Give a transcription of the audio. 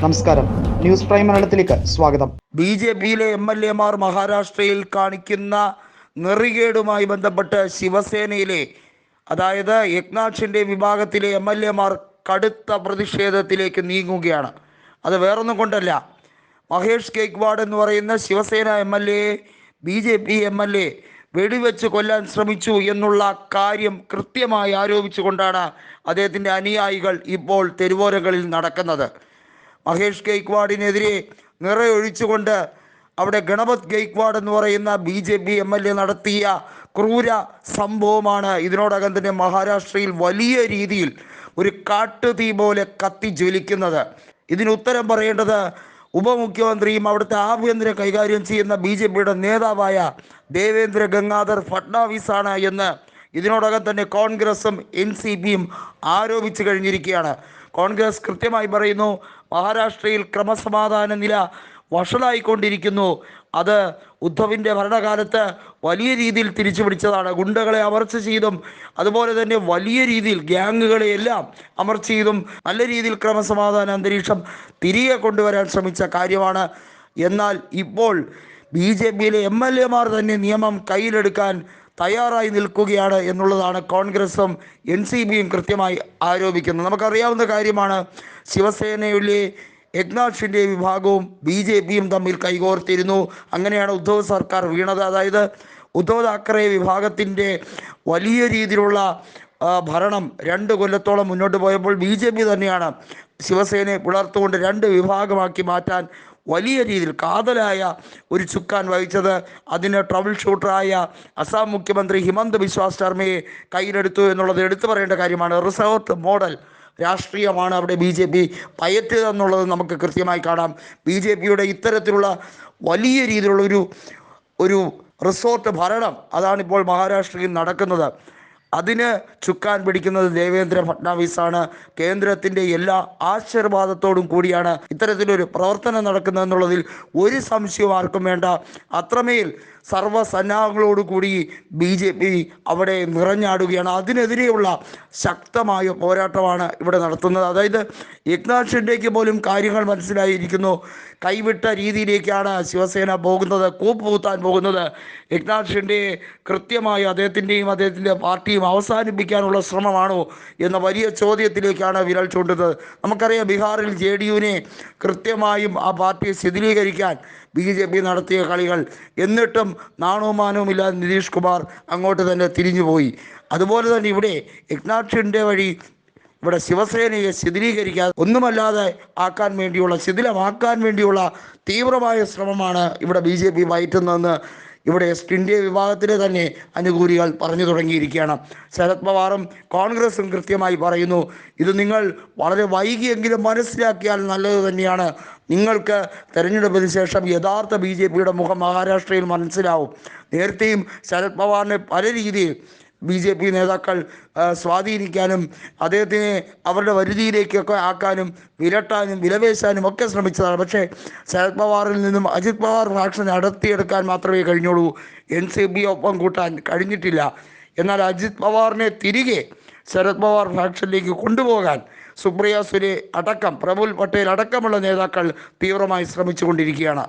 നമസ്കാരം. News prime മലയാളത്തിലേക്ക് സ്വാഗതം. ബി ജെ പിയിലെ എം എൽ എമാർ മഹാരാഷ്ട്രയിൽ കാണിക്കുന്ന നെറികേടുമായി ബന്ധപ്പെട്ട് ശിവസേനയിലെ അതായത് യജ്ഞാക്ഷിന്റെ വിഭാഗത്തിലെ എം എൽ എമാർ കടുത്ത പ്രതിഷേധത്തിലേക്ക് നീങ്ങുകയാണ്. അത് വേറൊന്നും കൊണ്ടല്ല. മഹേഷ് കേക്വാഡ് എന്ന് പറയുന്ന Shiv Sena M L A B J P M L A വെടിവെച്ച് കൊല്ലാൻ ശ്രമിച്ചു എന്നുള്ള കാര്യം കൃത്യമായി ആരോപിച്ചുകൊണ്ടാണ് അദ്ദേഹത്തിന്റെ അനുയായികൾ ഇപ്പോൾ തെരുവോരങ്ങളിൽ നടക്കുന്നത്. മഹേഷ് ഗെയ്ക്വാഡിനെതിരെ നിറയൊഴിച്ചുകൊണ്ട് അവിടെ ഗണപത് ഗെയ്ക്വാഡ് എന്ന് പറയുന്ന B J P M L A നടത്തിയ ക്രൂര സംഭവമാണ്. ഇതിനോടകം തന്നെ മഹാരാഷ്ട്രയിൽ വലിയ രീതിയിൽ ഒരു കാട്ടുതീ പോലെ കത്തി ജ്വലിക്കുന്നത്. ഇതിന് ഉത്തരം പറയേണ്ടത് ഉപമുഖ്യമന്ത്രിയും അവിടുത്തെ ആഭ്യന്തര കൈകാര്യം ചെയ്യുന്ന ബി ജെ പിയുടെ നേതാവായ ദേവേന്ദ്ര ഗംഗാധർ ഫട്നാവിസാണ് എന്ന് ഇതിനോടകം തന്നെ കോൺഗ്രസും എൻ സി പിയും ആരോപിച്ചു കഴിഞ്ഞിരിക്കുകയാണ്. കോൺഗ്രസ് കൃത്യമായി പറയുന്നു മഹാരാഷ്ട്രയിൽ ക്രമസമാധാന നില വഷളായിക്കൊണ്ടിരിക്കുന്നു. അത് ഉദ്ധവിന്റെ ഭരണകാലത്ത് വലിയ രീതിയിൽ തിരിച്ചു പിടിച്ചതാണ്. ഗുണ്ടകളെ അമർച്ച ചെയ്തും അതുപോലെ തന്നെ വലിയ രീതിയിൽ ഗ്യാങ്ങുകളെ എല്ലാം അമർച്ച ചെയ്തും നല്ല രീതിയിൽ ക്രമസമാധാന അന്തരീക്ഷം തിരികെ കൊണ്ടുവരാൻ ശ്രമിച്ച കാര്യമാണ്. എന്നാൽ ഇപ്പോൾ ബി ജെ പിയിലെ എം എൽ എമാർ തന്നെ നിയമം കയ്യിലെടുക്കാൻ തയ്യാറായി നിൽക്കുകയാണ് എന്നുള്ളതാണ് കോൺഗ്രസും എൻ സി ബിയും കൃത്യമായി ആരോപിക്കുന്നത്. നമുക്കറിയാവുന്ന കാര്യമാണ് ശിവസേനയിലെ യജ്ഞാക്ഷിന്റെ വിഭാഗവും ബി ജെ പിയും തമ്മിൽ കൈകോർത്തിരുന്നു. അങ്ങനെയാണ് ഉദ്ധവ് സർക്കാർ വീണത്. അതായത് ഉദ്ധവ് താക്കറെ വിഭാഗത്തിന്റെ വലിയ രീതിയിലുള്ള ഭരണം രണ്ട് കൊല്ലത്തോളം മുന്നോട്ട് പോയപ്പോൾ ബി ജെ പി തന്നെയാണ് ശിവസേനയെ പുലർത്തുകൊണ്ട് രണ്ട് വിഭാഗമാക്കി മാറ്റാൻ വലിയ രീതിയിൽ കാതലായ ഒരു ചുക്കാൻ വഹിച്ചത്. അതിന് ട്രബിൾ ഷൂട്ടറായ അസാം മുഖ്യമന്ത്രി ഹിമന്ത് ബിശ്വാസ് ശർമ്മയെ കയ്യിലെടുത്തു എന്നുള്ളത് എടുത്തു പറയേണ്ട കാര്യമാണ്. റിസോർട്ട് മോഡൽ രാഷ്ട്രീയമാണ് അവിടെ ബി ജെ പി പയറ്റിയതെന്നുള്ളത് നമുക്ക് കൃത്യമായി കാണാം. ബി ജെ പിയുടെ ഇത്തരത്തിലുള്ള വലിയ രീതിയിലുള്ള ഒരു ഒരു റിസോർട്ട് ഭരണം അതാണിപ്പോൾ മഹാരാഷ്ട്രയിൽ നടക്കുന്നത്. അതിന് ചുക്കാൻ പിടിക്കുന്നത് ദേവേന്ദ്ര ഫട്നാവിസ് ആണ് കേന്ദ്രത്തിന്റെ എല്ലാ ആശീർവാദത്തോടും കൂടിയാണ് ഇത്തരത്തിലൊരു പ്രവർത്തനം നടക്കുന്നത് എന്നുള്ളതിൽ ഒരു സംശയവും ആർക്കും വേണ്ട. അത്രമേൽ സർവസന്നാഹങ്ങളോടു കൂടി ബി ജെ പി അവിടെ നിറഞ്ഞാടുകയാണ്. അതിനെതിരെയുള്ള ശക്തമായ പോരാട്ടമാണ് ഇവിടെ നടത്തുന്നത്. അതായത് ഷിൻഡേക്ക് പോലും കാര്യങ്ങൾ മനസ്സിലായിരിക്കുന്നു. കൈവിട്ട രീതിയിലേക്കാണ് ശിവസേന പോകുന്നത് കൂപ്പുകൂത്താൻ പോകുന്നത്. യജ്ഞാത് ഷിൻഡേയെ കൃത്യമായി അദ്ദേഹത്തിന്റെയും അദ്ദേഹത്തിന്റെ പാർട്ടിയും അവസാനിപ്പിക്കാനുള്ള ശ്രമമാണോ എന്ന വലിയ ചോദ്യത്തിലേക്കാണ് വിരൽ ചൂണ്ടുന്നത്. നമുക്കറിയാം ബീഹാറിൽ ജെ ഡി യുവിനെ കൃത്യമായും ആ പാർട്ടിയെ ശിഥിലീകരിക്കാൻ ബി ജെ പി നടത്തിയ കളികൾ. എന്നിട്ടും നാണവും മാനവും ഇല്ലാതെ നിതീഷ് കുമാർ അങ്ങോട്ട് തന്നെ തിരിഞ്ഞുപോയി അതുപോലെ തന്നെ ഇവിടെ യജ്ഞാക്ഷിന്റെ വഴി ഇവിടെ ശിവസേനയെ ശിഥിലീകരിക്കാൻ ഒന്നുമല്ലാതെ ആക്കാൻ വേണ്ടിയുള്ള ശിഥിലമാക്കാൻ വേണ്ടിയുള്ള തീവ്രമായ ശ്രമമാണ് ഇവിടെ ബി ജെ പി വയറ്റുന്നതെന്ന് ഇവിടെ എസ് ഇന്ത്യ വിഭാഗത്തിലെ തന്നെ അനുകൂലികൾ പറഞ്ഞു തുടങ്ങിയിരിക്കുകയാണ്. ശരത് പവാറും കോൺഗ്രസും കൃത്യമായി പറയുന്നു ഇത് നിങ്ങൾ വളരെ വൈകിയെങ്കിലും മനസ്സിലാക്കിയാൽ നല്ലത് തന്നെയാണ്. നിങ്ങൾക്ക് തെരഞ്ഞെടുപ്പിന് ശേഷം യഥാർത്ഥ ബി ജെ പിയുടെ മുഖം മഹാരാഷ്ട്രയിൽ മനസ്സിലാവും. നേരത്തെയും ശരത് പവാറിനെ പല രീതിയിൽ ബി ജെ പി നേതാക്കൾ സ്വാധീനിക്കാനും അദ്ദേഹത്തിനെ അവരുടെ വരുതിയിലേക്കൊക്കെ ആക്കാനും വിരട്ടാനും വിലവേശാനും ഒക്കെ ശ്രമിച്ചതാണ്. പക്ഷേ ശരത് പവാറിൽ നിന്നും അജിത് പവാർ ഫാക്ഷൻ നടത്തിയെടുക്കാൻ മാത്രമേ കഴിഞ്ഞുള്ളൂ. എൻ സി ബി ഒപ്പം കൂട്ടാൻ കഴിഞ്ഞിട്ടില്ല. എന്നാൽ അജിത് പവാറിനെ തിരികെ ശരത് പവാർ ഫാക്ഷനിലേക്ക് കൊണ്ടുപോകാൻ സുപ്രിയ സുരെ അടക്കം പ്രഫുൽ പട്ടേൽ അടക്കമുള്ള നേതാക്കൾ തീവ്രമായി ശ്രമിച്ചുകൊണ്ടിരിക്കുകയാണ്.